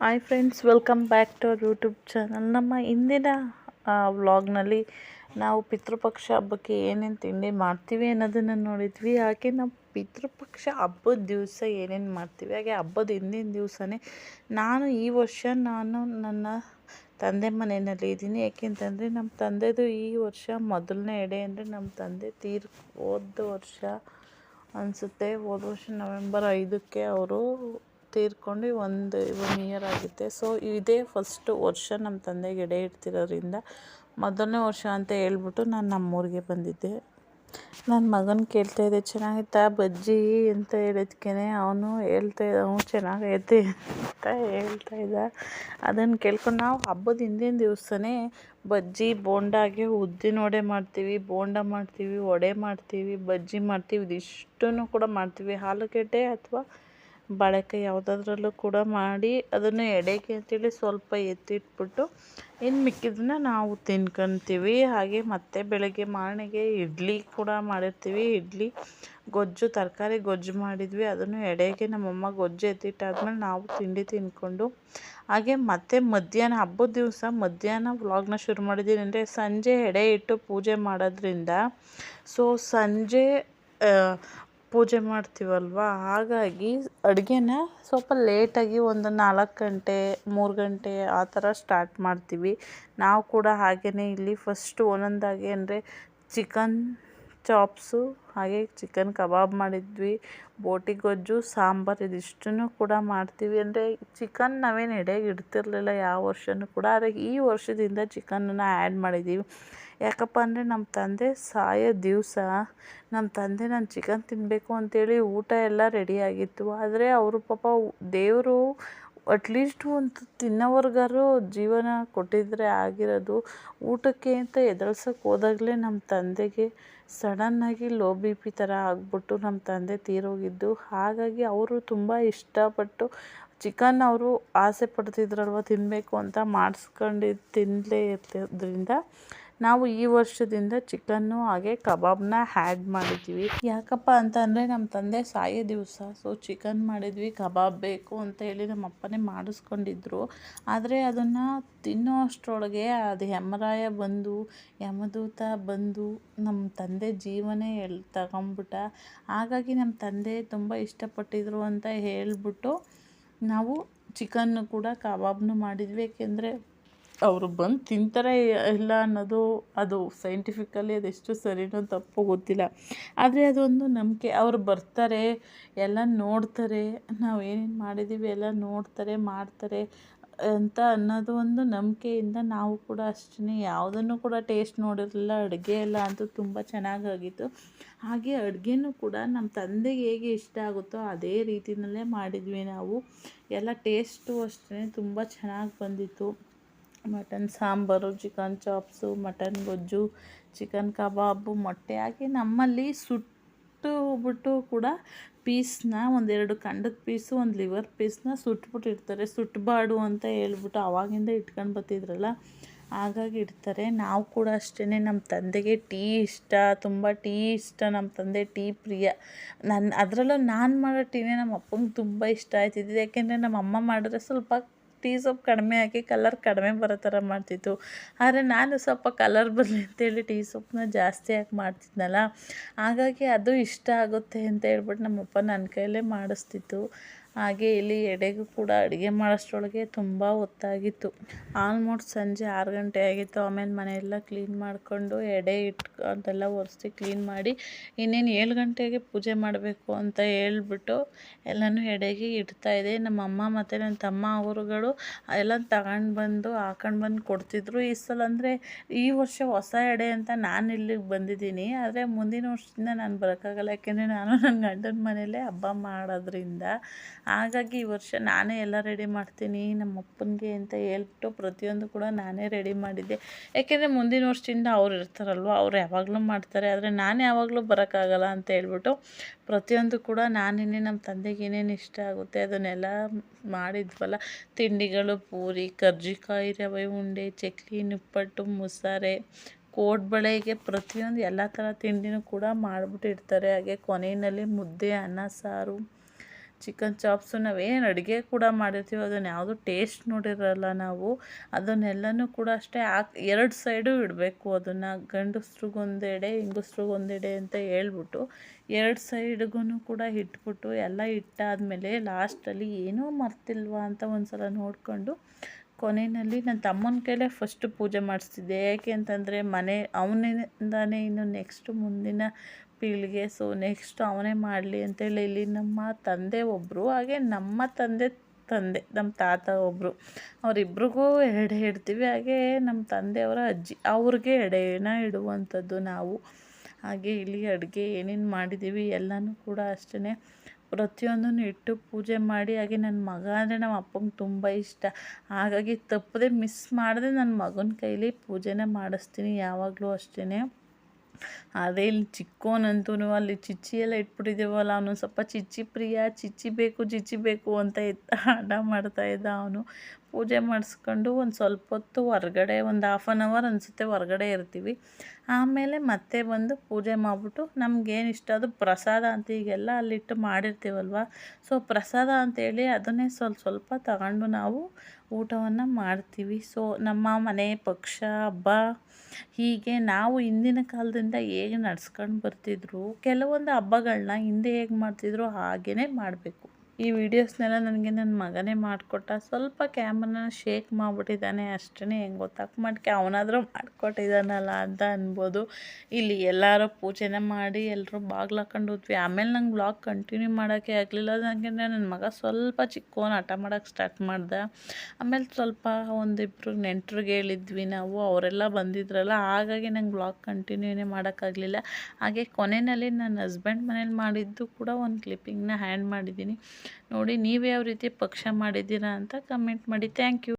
Hi friends welcome back to our YouTube channel ನಮ್ಮ ಇಂದಿನ ವ್ಲಾಗ್ನಲ್ಲಿ ನಾವು ಪಿತೃಪಕ್ಷ ಹಬ್ಬಕ್ಕೆ ಏನೇನು ತಿಂಡಿ ಮಾಡ್ತೀವಿ ಅನ್ನೋದನ್ನು ನೋಡಿದ್ವಿ. ಹಾಗೆ ನಾವು ಪಿತೃಪಕ್ಷ ಹಬ್ಬದ ದಿವಸ ಏನೇನು ಮಾಡ್ತೀವಿ, ಹಾಗೆ ಹಬ್ಬದ ಹಿಂದಿನ ದಿವಸನೇ ನಾನು ಈ ವರ್ಷ ನಾನು ನನ್ನ ತಂದೆ ಮನೆಯಲ್ಲಿ ಇದ್ದೀನಿ. ಯಾಕೆಂತಂದರೆ ನಮ್ಮ ತಂದೆದು ಈ ವರ್ಷ ಮೊದಲನೇ ಎಡೆ ಅಂದರೆ ನಮ್ಮ ತಂದೆ ತೀರ್, ಹೋದ ವರ್ಷ ಅನಿಸುತ್ತೆ. ಹೋದ ವರ್ಷ ನವೆಂಬರ್ ಐದಕ್ಕೆ ಅವರು ತೀರ್ಕೊಂಡು ಒಂದು ಒನ್ ಇಯರ್ ಆಗುತ್ತೆ. ಸೊ ಇದೇ ಫಸ್ಟ್ ವರ್ಷ ನಮ್ಮ ತಂದೆಗೆ ಎಡೆ ಇಡ್ತಿರೋದ್ರಿಂದ ಮೊದಲನೇ ವರ್ಷ ಅಂತ ಹೇಳ್ಬಿಟ್ಟು ನಾನು ನಮ್ಮೂರಿಗೆ ಬಂದಿದ್ದೆ. ನನ್ನ ಮಗನ ಕೇಳ್ತಾ ಇದ್ದೆ, ಚೆನ್ನಾಗಿತ್ತಾ ಬಜ್ಜಿ? ಅಂತ ಹೇಳಿದ್ಕೆ ಅವನು ಹೇಳ್ತಾ ಅವನು ಚೆನ್ನಾಗೈತೆ ಅಂತ ಹೇಳ್ತಾ ಇದ್ದ. ಅದನ್ನು ಕೇಳ್ಕೊಂಡು ನಾವು ಹಬ್ಬದ ಹಿಂದಿನ ದಿವಸನೇ ಬಜ್ಜಿ, ಬೋಂಡಾಗೆ ಉದ್ದಿನ ವಡೆ ಮಾಡ್ತೀವಿ, ಬೋಂಡ ಮಾಡ್ತೀವಿ, ವಡೆ ಮಾಡ್ತೀವಿ, ಬಜ್ಜಿ ಮಾಡ್ತೀವಿ, ಇದಿಷ್ಟನ್ನು ಕೂಡ ಮಾಡ್ತೀವಿ. ಆಲೂಗೆಡ್ಡೆ ಅಥವಾ ಬಾಳೆಕಾಯಿ ಯಾವುದಾದ್ರಲ್ಲೂ ಕೂಡ ಮಾಡಿ ಅದನ್ನು ಎಡೆಗೆ ಅಂತೇಳಿ ಸ್ವಲ್ಪ ಎತ್ತಿಟ್ಬಿಟ್ಟು ಇನ್ನು ಮಿಕ್ಕಿದ್ದನ್ನ ನಾವು ತಿನ್ಕೊಂತೀವಿ. ಹಾಗೆ ಮತ್ತೆ ಬೆಳಗ್ಗೆ ಮಾರ್ನಿಂಗೆ ಇಡ್ಲಿ ಕೂಡ ಮಾಡಿರ್ತೀವಿ. ಇಡ್ಲಿ, ಗೊಜ್ಜು, ತರಕಾರಿ ಗೊಜ್ಜು ಮಾಡಿದ್ವಿ. ಅದನ್ನು ಎಡೆಗೆ ನಮ್ಮಮ್ಮ ಗೊಜ್ಜು ಎತ್ತಿಟ್ಟಾದ್ಮೇಲೆ ನಾವು ತಿಂಡಿ ತಿಂದ್ಕೊಂಡು ಹಾಗೆ ಮತ್ತೆ ಮಧ್ಯಾಹ್ನ, ಹಬ್ಬದ ದಿವಸ ಮಧ್ಯಾಹ್ನ ವ್ಲಾಗ್ನ ಶುರು ಮಾಡಿದ್ದೀನಿ ಅಂದರೆ ಸಂಜೆ ಎಡೆ ಇಟ್ಟು ಪೂಜೆ ಮಾಡೋದ್ರಿಂದ ಸೊ ಸಂಜೆ ಪೂಜೆ ಮಾಡ್ತೀವಲ್ವ? ಹಾಗಾಗಿ ಅಡುಗೆನ ಸ್ವಲ್ಪ ಲೇಟಾಗಿ ಒಂದು ನಾಲ್ಕು ಗಂಟೆ, ಮೂರು ಗಂಟೆ ಆ ಥರ ಸ್ಟಾರ್ಟ್ ಮಾಡ್ತೀವಿ. ನಾವು ಕೂಡ ಹಾಗೆಯೇ ಇಲ್ಲಿ ಫಸ್ಟು ಒಂದೊಂದಾಗಿ ಅಂದರೆ ಚಿಕನ್ ಚಾಪ್ಸು, ಹಾಗೆ ಚಿಕನ್ ಕಬಾಬ್ ಮಾಡಿದ್ವಿ ಬೋಟಿ ಗೊಜ್ಜು, ಸಾಂಬಾರು ಇದಿಷ್ಟನ್ನು ಕೂಡ ಮಾಡ್ತೀವಿ. ಅಂದರೆ ಚಿಕನ್ ನಾವೇನು ಎಡೆಗೆ ಇಡ್ತಿರಲಿಲ್ಲ ಯಾವ ವರ್ಷನೂ ಕೂಡ, ಆದರೆ ಈ ವರ್ಷದಿಂದ ಚಿಕನನ್ನು ಆ್ಯಡ್ ಮಾಡಿದ್ದೀವಿ ಯಾಕಪ್ಪ ಅಂದರೆ ನಮ್ಮ ತಂದೆ ಸಾಯೋ ದಿವಸ ನಮ್ಮ ತಂದೆ ನಾನು ಚಿಕನ್ ತಿನ್ನಬೇಕು ಅಂತೇಳಿ ಊಟ ಎಲ್ಲ ರೆಡಿಯಾಗಿತ್ತು ಆದರೆ ಅವರು ಪಾಪ ದೇವರು ಅಟ್ಲೀಸ್ಟ್ ಒಂದು ತಿನ್ನೋವರ್ಗಾರು ಜೀವನ ಕೊಟ್ಟಿದ್ದರೆ ಆಗಿರೋದು ಊಟಕ್ಕೆ ಅಂತ ಎದ್ದೇಳ್ಸಕ್ಕೆ ಹೋದಾಗಲೇ ನಮ್ಮ ತಂದೆಗೆ ಸಡನ್ನಾಗಿ ಲೋ ಬಿ ಪಿ ಥರ ಆಗಿಬಿಟ್ಟು ನಮ್ಮ ತಂದೆ ತೀರೋಗಿದ್ದು. ಹಾಗಾಗಿ ಅವರು ತುಂಬ ಇಷ್ಟಪಟ್ಟು ಚಿಕನ್ ಅವರು ಆಸೆ ಪಡ್ತಿದ್ರಲ್ವ ತಿನ್ನಬೇಕು ಅಂತ ಮಾಡಿಸ್ಕೊಂಡಿದ್ದು ತಿನ್ನಲೇ ಇರ್ತಿದ್ರಿಂದ ನಾವು ಈ ವರ್ಷದಿಂದ ಚಿಕನ್ನು ಹಾಗೆ ಕಬಾಬ್ನ ಹ್ಯಾಡ್ ಮಾಡಿದ್ವಿ. ಯಾಕಪ್ಪ ಅಂತ ಅಂದರೆ ನಮ್ಮ ತಂದೆ ಸಾಯೋ ದಿವಸ, ಸೊ, ಚಿಕನ್ ಮಾಡಿದ್ವಿ, ಕಬಾಬ್ ಬೇಕು ಅಂತ ಹೇಳಿ ನಮ್ಮ ಅಪ್ಪನೇ ಮಾಡಿಸ್ಕೊಂಡಿದ್ರು. ಆದರೆ ಅದನ್ನು ತಿನ್ನೋ ಅಷ್ಟರೊಳಗೆ ಅದು ಹೆಮರಾಯ ಬಂದು, ಯಮದೂತ ಬಂದು ನಮ್ಮ ತಂದೆ ಜೀವನೇ ಎಲ್ ತಗೊಂಬಿಟ್ಟ. ಹಾಗಾಗಿ ನಮ್ಮ ತಂದೆ ತುಂಬ ಇಷ್ಟಪಟ್ಟಿದ್ರು ಅಂತ ಹೇಳಿಬಿಟ್ಟು ನಾವು ಚಿಕನ್ನು ಕೂಡ ಕಬಾಬ್ನು ಮಾಡಿದ್ವಿ. ಏಕೆಂದರೆ ಅವರು ಬಂದು ತಿಂತಾರೆ ಇಲ್ಲ ಅನ್ನೋದು, ಅದು ಸೈಂಟಿಫಿಕಲಿ ಅದೆಷ್ಟು ಸರಿನೋ ತಪ್ಪು ಗೊತ್ತಿಲ್ಲ. ಆದರೆ ಅದೊಂದು ನಂಬಿಕೆ. ಅವರು ಬರ್ತಾರೆ, ಎಲ್ಲ ನೋಡ್ತಾರೆ, ನಾವು ಏನೇನು ಮಾಡಿದ್ದೀವಿ ಎಲ್ಲ ನೋಡ್ತಾರೆ, ಮಾಡ್ತಾರೆ ಅಂತ ಅನ್ನೋದು ಒಂದು ನಂಬಿಕೆಯಿಂದ ನಾವು ಕೂಡ ಅಷ್ಟೇ ಯಾವುದನ್ನು ಕೂಡ ಟೇಸ್ಟ್ ನೋಡಿರಲಿಲ್ಲ, ಅಡುಗೆ ಎಲ್ಲ ಅಂತೂ ತುಂಬ ಚೆನ್ನಾಗಾಗಿತ್ತು. ಹಾಗೆ ಅಡುಗೆನೂ ಕೂಡ ನಮ್ಮ ತಂದೆಗೆ ಹೇಗೆ ಇಷ್ಟ ಆಗುತ್ತೋ ಅದೇ ರೀತಿಯಲ್ಲೇ ಮಾಡಿದ್ವಿ ನಾವು. ಎಲ್ಲ ಟೇಸ್ಟು ಅಷ್ಟೇ ತುಂಬ ಚೆನ್ನಾಗಿ ಬಂದಿತ್ತು. Mutton sambar, chicken chops, mutton ಗೊಜ್ಜು, ಚಿಕನ್ ಕಬಾಬು, ಮೊಟ್ಟೆ ಹಾಕಿ ನಮ್ಮಲ್ಲಿ ಸುಟ್ಟು ಬಿಟ್ಟು ಕೂಡ ಪೀಸ್ನ ಒಂದೆರಡು ಖಂಡದ ಪೀಸು, ಒಂದು ಲಿವರ್ ಪೀಸ್ನ ಸುಟ್ಬಿಟ್ಟು ಇಡ್ತಾರೆ. ಸುಟ್ಟಬಾರ್ದು ಅಂತ ಹೇಳ್ಬಿಟ್ಟು ಅವಾಗಿಂದ ಇಟ್ಕೊಂಡು ಬರ್ತಿದ್ರಲ್ಲ, ಹಾಗಾಗಿ ಇಡ್ತಾರೆ. ನಾವು ಕೂಡ ಅಷ್ಟೇ ನಮ್ಮ ತಂದೆಗೆ ಟೀ ಇಷ್ಟ, ತುಂಬ ಟೀ ಇಷ್ಟ ನಮ್ಮ ತಂದೆ ಟೀ ಪ್ರಿಯ. ನನ್ನ ಅದರಲ್ಲೂ ನಾನು ಮಾಡೋ ಟೀನೇ ನಮ್ಮ ಅಪ್ಪಂಗೆ ತುಂಬ ಇಷ್ಟ ಆಯ್ತಿದ್ದು ಯಾಕೆಂದರೆ ನಮ್ಮ ಅಮ್ಮ ಮಾಡಿದ್ರೆ ಸ್ವಲ್ಪ ಟೀ ಸೊಪ್ಪು ಕಡಿಮೆ ಹಾಕಿ ಕಲರ್ ಕಡಿಮೆ ಬರೋ ಥರ ಮಾಡ್ತಿತ್ತು. ಆದರೆ ನಾನು ಸ್ವಲ್ಪ ಕಲರ್ ಬರಲಿ ಅಂತೇಳಿ ಟೀ ಸೊಪ್ಪನ್ನ ಜಾಸ್ತಿ ಹಾಕಿ ಮಾಡ್ತಿದ್ನಲ್ಲ, ಹಾಗಾಗಿ ಅದು ಇಷ್ಟ ಆಗುತ್ತೆ ಅಂತ ಹೇಳ್ಬಿಟ್ಟು ನಮ್ಮಪ್ಪ ನನ್ನ ಕೈಯಲ್ಲೇ ಮಾಡಿಸ್ತಿತ್ತು. ಹಾಗೆ ಇಲ್ಲಿ ಎಡೆಗೂ ಕೂಡ ಅಡುಗೆ ಮಾಡೋಷ್ಟರೊಳಗೆ ತುಂಬ ಹೊತ್ತಾಗಿತ್ತು ಆಲ್ಮೋಸ್ಟ್ ಸಂಜೆ ಆರು ಗಂಟೆ ಆಗಿತ್ತು. ಆಮೇಲೆ ಮನೆಯೆಲ್ಲ ಕ್ಲೀನ್ ಮಾಡಿಕೊಂಡು ಎಡೆ ಇಟ್ಟು ಅದೆಲ್ಲ ಒರೆಸಿ ಕ್ಲೀನ್ ಮಾಡಿ ಇನ್ನೇನು ಏಳು ಗಂಟೆಗೆ ಪೂಜೆ ಮಾಡಬೇಕು ಅಂತ ಹೇಳ್ಬಿಟ್ಟು ಎಲ್ಲನೂ ಎಡೆಗೆ ಇಡ್ತಾಯಿದ್ದೆ ನಮ್ಮ ಅಮ್ಮ ಮತ್ತು ನನ್ನ ತಮ್ಮ ಅವರುಗಳು ಎಲ್ಲ ತಗೊಂಡು ಬಂದು ಹಾಕೊಂಡು ಬಂದು ಕೊಡ್ತಿದ್ರು. ಈ ಸಲ ಅಂದರೆ ಈ ವರ್ಷ ಹೊಸ ಎಡೆ ಅಂತ ನಾನು ಇಲ್ಲಿಗೆ ಬಂದಿದ್ದೀನಿ. ಆದರೆ ಮುಂದಿನ ವರ್ಷದಿಂದ ನಾನು ಬರೋಕ್ಕಾಗಲ್ಲ. ಯಾಕೆಂದರೆ ನಾನು ನನ್ನ ಗಂಡನ ಮನೆಯಲ್ಲೇ ಹಬ್ಬ ಮಾಡೋದ್ರಿಂದ ಹಾಗಾಗಿ ಈ ವರ್ಷ ನಾನೇ ಎಲ್ಲ ರೆಡಿ ಮಾಡ್ತೀನಿ. ನಮ್ಮ ಅಪ್ಪನಿಗೆ ಅಂತ ಹೇಳ್ಬಿಟ್ಟು ಪ್ರತಿಯೊಂದು ಕೂಡ ನಾನೇ ರೆಡಿ ಮಾಡಿದ್ದೆ. ಯಾಕೆಂದರೆ ಮುಂದಿನ ವರ್ಷದಿಂದ ಅವ್ರು ಇರ್ತಾರಲ್ವ, ಅವ್ರು ಯಾವಾಗಲೂ ಮಾಡ್ತಾರೆ. ಆದರೆ ನಾನು ಯಾವಾಗಲೂ ಬರೋಕ್ಕಾಗಲ್ಲ ಅಂತ ಹೇಳ್ಬಿಟ್ಟು ಪ್ರತಿಯೊಂದು ಕೂಡ ನಾನೇ ನಮ್ಮ ತಂದೆಗೆ ಏನೇನು ಇಷ್ಟ ಆಗುತ್ತೆ ಅದನ್ನೆಲ್ಲ ಮಾಡಿದ್ವಲ್ಲ. ತಿಂಡಿಗಳು, ಪೂರಿ, ಕರ್ಜಿಕಾಯಿ, ರವೆ ಉಂಡೆ, ಚಕ್ಲಿ, ನಿಪ್ಪಟ್ಟು, ಮುಸಾರೆ ಕೋಡ್ಬಳೆಗೆ ಪ್ರತಿಯೊಂದು ಎಲ್ಲ ಥರ ತಿಂಡಿನೂ ಕೂಡ ಮಾಡಿಬಿಟ್ಟಿರ್ತಾರೆ. ಹಾಗೆ ಕೊನೆಯಲ್ಲಿ ಮುದ್ದೆ, ಅನ್ನ, ಸಾರು. ಚಿಕನ್ ಚಾಪ್ಸು ನಾವೇನು ಅಡುಗೆ ಕೂಡ ಮಾಡಿರ್ತೀವಿ, ಅದನ್ನು ಯಾವುದು ಟೇಸ್ಟ್ ನೋಡಿರಲ್ಲ ನಾವು, ಅದನ್ನೆಲ್ಲನೂ ಕೂಡ ಅಷ್ಟೇ ಹಾಕಿ, ಎರಡು ಸೈಡು ಇಡಬೇಕು ಅದನ್ನು, ಗಂಡಸ್ರಿಗೊಂದೆಡೆ, ಹೆಂಗಸ್ರಿಗೊಂದೆಡೆ ಅಂತ ಹೇಳ್ಬಿಟ್ಟು ಎರಡು ಸೈಡ್ಗೂ ಕೂಡ ಇಟ್ಬಿಟ್ಟು ಎಲ್ಲ ಇಟ್ಟಾದಮೇಲೆ ಲಾಸ್ಟಲ್ಲಿ ಏನೋ ಮರ್ತಿಲ್ವಾ ಅಂತ ಒಂದು ಸಲ ನೋಡಿಕೊಂಡು ಕೊನೆಯಲ್ಲಿ ನನ್ನ ತಮ್ಮನ ಕೈಲೇ ಫಸ್ಟು ಪೂಜೆ ಮಾಡಿಸ್ತಿದ್ದೆ. ಯಾಕೆ ಅಂತಂದರೆ ಮನೆ, ಅವನಿಂದಾನೇ ಇನ್ನು ನೆಕ್ಸ್ಟು ಮುಂದಿನ ಪೀಳಿಗೆ ಸೊ, ನೆಕ್ಸ್ಟ್ ಅವನೇ ಮಾಡಲಿ ಅಂತೇಳಿ, ಇಲ್ಲಿ ನಮ್ಮ ತಂದೆ ಒಬ್ಬರು ಹಾಗೆ ನಮ್ಮ ತಂದೆ ತಂದೆ, ನಮ್ಮ ತಾತ ಒಬ್ಬರು ಅವರಿಬ್ರಿಗೂ ಎಡೆ ಇಡ್ತೀವಿ, ಹಾಗೆ ನಮ್ಮ ತಂದೆಯವರ ಅಜ್ಜಿ, ಅವ್ರಿಗೆ ಎಡೆನ ಇಡುವಂಥದ್ದು ನಾವು. ಹಾಗೆ ಇಲ್ಲಿ ಅಡುಗೆ ಏನೇನು ಮಾಡಿದ್ದೀವಿ, ಎಲ್ಲನೂ ಕೂಡ ಅಷ್ಟೇ ಪ್ರತಿಯೊಂದನ್ನು ಇಟ್ಟು ಪೂಜೆ ಮಾಡಿ, ಹಾಗೆ ನನ್ನ ಮಗ ಅಂದರೆ ನಮ್ಮ ಅಪ್ಪಂಗೆ ತುಂಬ ಇಷ್ಟ. ಹಾಗಾಗಿ ತಪ್ಪದೆ ಮಿಸ್ ಮಾಡದೆ ನನ್ನ ಮಗನ ಕೈಲಿ ಪೂಜೆನ ಮಾಡಿಸ್ತೀನಿ ಯಾವಾಗಲೂ ಅಷ್ಟೇ ಅದೇ ಇಲ್ಲಿ ಚಿಕ್ಕೋನಂತೂ ಅಲ್ಲಿ ಚಿಚ್ಚಿ ಎಲ್ಲ ಇಟ್ಬಿಟ್ಟಿದ್ದೀವಲ್ಲ, ಅವನು ಸ್ವಲ್ಪ ಚಿಚ್ಚಿ ಪ್ರಿಯ, ಚಿಚ್ಚಿ ಬೇಕು ಚಿಚ್ಚಿ ಬೇಕು ಅಂತ ಇದ್ದ ಹಠ ಮಾಡ್ತಾಯಿದ್ದ ಅವನು. ಪೂಜೆ ಮಾಡಿಸ್ಕೊಂಡು ಒಂದು ಸ್ವಲ್ಪ ಹೊತ್ತು ಹೊರ್ಗಡೆ, ಒಂದು ಹಾಫ್ ಆನ್ ಅವರ್ ಅನಿಸುತ್ತೆ ಹೊರ್ಗಡೆ ಇರ್ತೀವಿ. ಆಮೇಲೆ ಮತ್ತೆ ಬಂದು ಪೂಜೆ ಮಾಡಿಬಿಟ್ಟು ನಮಗೇನು ಇಷ್ಟ ಅದು ಪ್ರಸಾದ ಅಂತ ಈಗೆಲ್ಲ ಅಲ್ಲಿಟ್ಟು ಮಾಡಿರ್ತೀವಲ್ವ? ಸೊ ಪ್ರಸಾದ ಅಂತೇಳಿ ಅದನ್ನೇ ಸ್ವಲ್ಪ ಸ್ವಲ್ಪ ತಗೊಂಡು ನಾವು ಊಟವನ್ನು ಮಾಡ್ತೀವಿ. ಸೊ ನಮ್ಮ ಮನೆ ಪಕ್ಷ, ಹಬ್ಬ ಹೀಗೆ ನಾವು ಹಿಂದಿನ ಕಾಲದಿಂದ ಹೇಗೆ ನಡ್ಸ್ಕೊಂಡು ಬರ್ತಿದ್ರು, ಕೆಲವೊಂದು ಹಬ್ಬಗಳನ್ನ ಹಿಂದೆ ಹೇಗೆ ಮಾಡ್ತಿದ್ರು ಹಾಗೇ ಮಾಡಬೇಕು. ಈ ವಿಡಿಯೋಸ್ನೆಲ್ಲ ನನಗೆ ನನ್ನ ಮಗನೇ ಮಾಡಿಕೊಟ್ಟ. ಸ್ವಲ್ಪ ಕ್ಯಾಮ್ರನ ಶೇಕ್ ಮಾಡಿಬಿಟ್ಟಿದ್ದಾನೆ ಅಷ್ಟೇ ಹೆಂಗೆ ಗೊತ್ತಾಕ್ ಮಾಡ್ಕೆ ಅವನಾದರೂ ಮಾಡಿಕೊಟ್ಟಿದ್ದಾನಲ್ಲ ಅಂತ ಅನ್ಬೋದು. ಇಲ್ಲಿ ಎಲ್ಲರೂ ಪೂಜೆನೇ ಮಾಡಿ ಎಲ್ಲರೂ ಬಾಗ್ಲು ಹಾಕೊಂಡು ಹೋದ್ವಿ. ಆಮೇಲೆ ನಂಗೆ ಬ್ಲಾಗ್ ಕಂಟಿನ್ಯೂ ಮಾಡೋಕ್ಕೆ ಆಗಲಿಲ್ಲ. ನನಗೆ ನನ್ನ ಮಗ ಸ್ವಲ್ಪ ಚಿಕ್ಕವನು ಹಠ ಮಾಡೋಕ್ಕೆ ಸ್ಟಾರ್ಟ್ ಮಾಡ್ದೆ. ಆಮೇಲೆ ಸ್ವಲ್ಪ ಒಂದಿಬ್ಬರು ನೆಂಟ್ರಿಗೆ ಹೇಳಿದ್ವಿ ನಾವು, ಅವರೆಲ್ಲ ಬಂದಿದ್ರಲ್ಲ, ಹಾಗಾಗಿ ನಂಗೆ ಬ್ಲಾಗ್ ಕಂಟಿನ್ಯೂನೇ ಮಾಡೋಕ್ಕಾಗಲಿಲ್ಲ ಹಾಗೆ ಕೊನೆಯಲ್ಲಿ ನನ್ನ ಹಸ್ಬೆಂಡ್ ಮನೇಲಿ ಮಾಡಿದ್ದು ಕೂಡ ಒಂದು ಕ್ಲಿಪ್ಪಿಂಗ್ನ ಹ್ಯಾಂಡ್ ಮಾಡಿದ್ದೀನಿ. ನೋಡಿ ನೀವು ಯಾವ ರೀತಿ ಪಕ್ಷ ಮಾಡಿದ್ದೀರಾ ಅಂತ ಕಮೆಂಟ್ ಮಾಡಿ. Thank you